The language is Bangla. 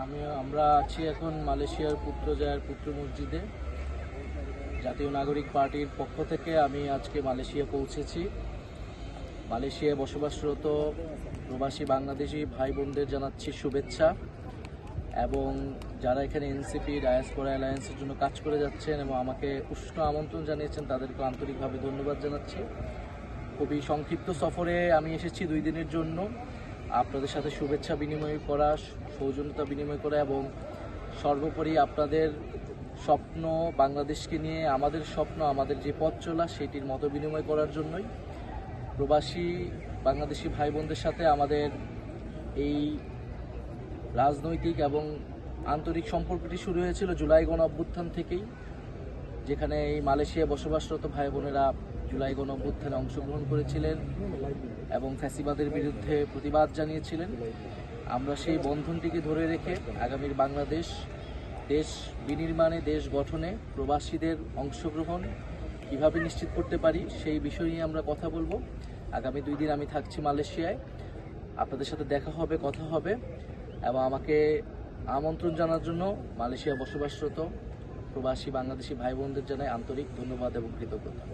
আমি, আমরা আছি এখন মালয়েশিয়ার পুত্র পুত্রজায়ার পুত্র মসজিদে। জাতীয় নাগরিক পার্টির পক্ষ থেকে আমি আজকে মালয়েশিয়া পৌঁছেছি। মালয়েশিয়ায় বসবাসরত প্রবাসী বাংলাদেশি ভাই বোনদের জানাচ্ছি শুভেচ্ছা এবং যারা এখানে এনসিপি ডায়াসপোরা অ্যালায়েন্সের জন্য কাজ করে যাচ্ছেন এবং আমাকে উষ্ণ আমন্ত্রণ জানিয়েছেন, তাদেরকে আন্তরিকভাবে ধন্যবাদ জানাচ্ছি। খুবই সংক্ষিপ্ত সফরে আমি এসেছি দুই দিনের জন্য। আপনাদের সাথে শুভেচ্ছা বিনিময় করা, সৌজন্যতা বিনিময় করা এবং সর্বোপরি আপনাদের স্বপ্ন, বাংলাদেশকে নিয়ে আমাদের স্বপ্ন, আমাদের যে পথ চলা সেটির মত বিনিময় করার জন্যই প্রবাসী বাংলাদেশি ভাই বোনদের সাথে আমাদের এই রাজনৈতিক এবং আন্তরিক সম্পর্কটি শুরু হয়েছিল জুলাই গণ অভ্যুত্থান থেকেই, যেখানে এই মালয়েশিয়ায় বসবাসরত ভাই বোনেরা জুলাই গণ অভ্যুত্থানে অংশগ্রহণ করেছিলেন এবং ফ্যাসিবাদের বিরুদ্ধে প্রতিবাদ জানিয়েছিলেন। আমরা সেই বন্ধনটিকে ধরে রেখে আগামীর বাংলাদেশ দেশ বিনির্মাণে, দেশ গঠনে প্রবাসীদের অংশগ্রহণ কীভাবে নিশ্চিত করতে পারি সেই বিষয় নিয়ে আমরা কথা বলব। আগামী দুই দিন আমি থাকছি মালয়েশিয়ায়। আপনাদের সাথে দেখা হবে, কথা হবে এবং আমাকে আমন্ত্রণ জানার জন্য মালয়েশিয়া বসবাসরত প্রবাসী বাংলাদেশি ভাই বোনদের জানাই আন্তরিক ধন্যবাদ এবং কৃতজ্ঞতা।